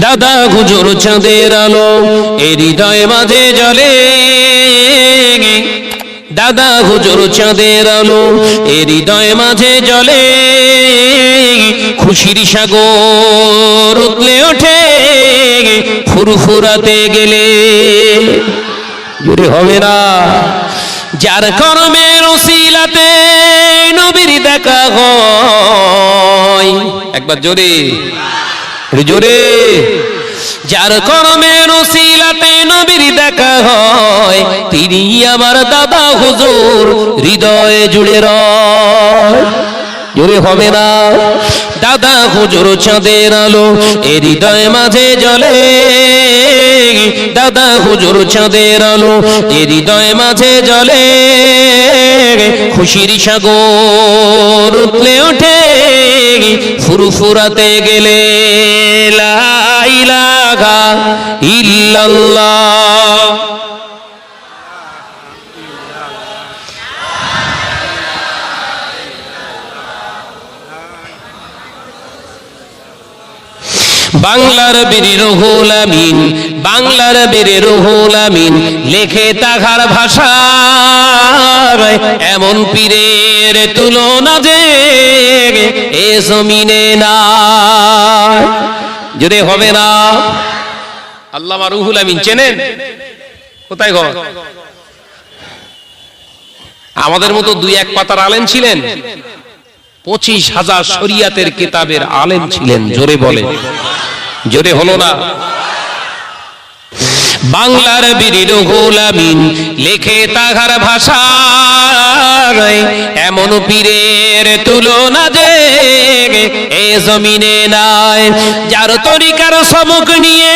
দাদা হুজুর চাঁদের আলো হৃদয় মাঝে জলে দাদা হুজুর চাঁদের আলো হৃদয় মাঝে জলে খুশির সাগর উতলে ওঠে, ফুরফুরাতে গেলে। হবে না। যার কর্মের ওসিলাতে নবীর দেখা হয়। একবার জোরে। জোরে। যার কর্মের ওসিলাতে নবীর দেখা হয়, তিনি আমার দাদা হুজুর, হৃদয়ে জুড়ে রয়। জোরে হবে না? দাদা হুজুর চাঁদের আলো এ হৃদয় মাঝে জ্বলে। দাদা হুজুর চাঁদের আলো এ হৃদয় মাঝে জ্বলে। খুশির সাগর উতলে ওঠে, ফুরফুরাতে গেলে। বাংলার বীর রুহুল আমিন, বাংলার বীর রুহুল আমিন, লেখে তাহার ভাষা এমন পীরের তুলনা যে এ জমিনে না যদি হবে না আল্লামা রুহুল আমিন চেনেন? কোথায় ঘর? আমাদের মতো দুই এক পাতার আলেম ছিলেন, পঁচিশ হাজার শরিয়াতের কিতাবের আলেম ছিলেন, জোরে বলে। জোরে হলো না। বাংলার বীর গোলামিন লেখে তাহার ভাষা এমন পীরের তুলনা যে জমিনে নাই। যার তরিকার সবক নিয়ে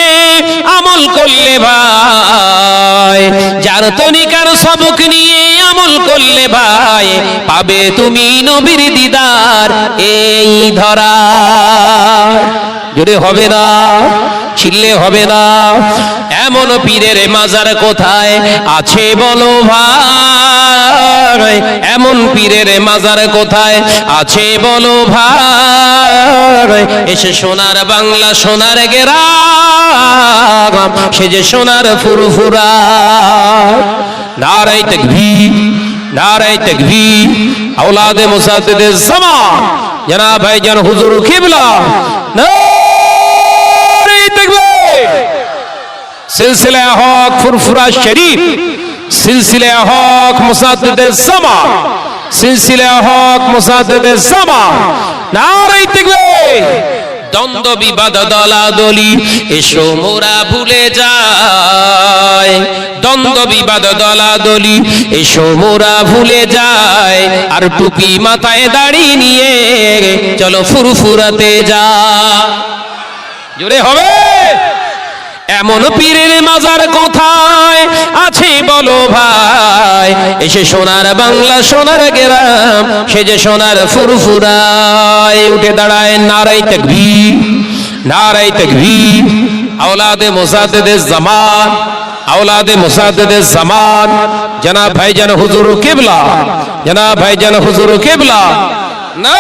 আমল করলে ভাই, যার তরিকার সবক নিয়ে আমল করলে ভাই, পাবে তুমি নবীর দিদার এই ধরা। জোরে হবে না ছিললে হবে না। এমন পীরের মাজার কোথায় আছে বলো ভাই? এমন পীরের মাজার কোথায়? আছে বলো ভাই। এসে সোনার বাংলা, সোনার গেরাম সে যে সোনার ফুরফুরা। নারাই তাকবীর নারাই তাকবীর। আওলাদে মুসাদ্দিদের জামান জনাব ভাইজান হুজুর কিবলা। সিলসিলা হক ফুরফুরা শরীফ। সিলসিলা হক মুসাদ্দিদের জামান সিলসিলা হক মুসাদ্দিদের জামান নারাই তাকবীর দ্বন্দ্ব, বিবাদ, দলাদলি, এসো মোরা ভুলে যায় দ্বন্দ্ব, বিবাদ, দলাদলি, এসো মোরা ভুলে যায় আর টুপি মাথায় দাড়ি নিয়ে চলো ফুরফুরাতে যা। জোরে হবে। এমন পীরের মাজার কোথায়? বলো ভাই এসে সোনার বাংলা, সোনার গেরাম সে যে সোনার ফুরফুরায়, উঠে দাঁড়ায় নারাই তকবীর নারাই তকবীর। আওলাদে মুসাদ্দেদের জামান, আওলাদে মুসাদ্দেদের জামান। জনাব ভাইজান হুজুর কিবলা, জনাব ভাইজান হুজুর কিবলা। না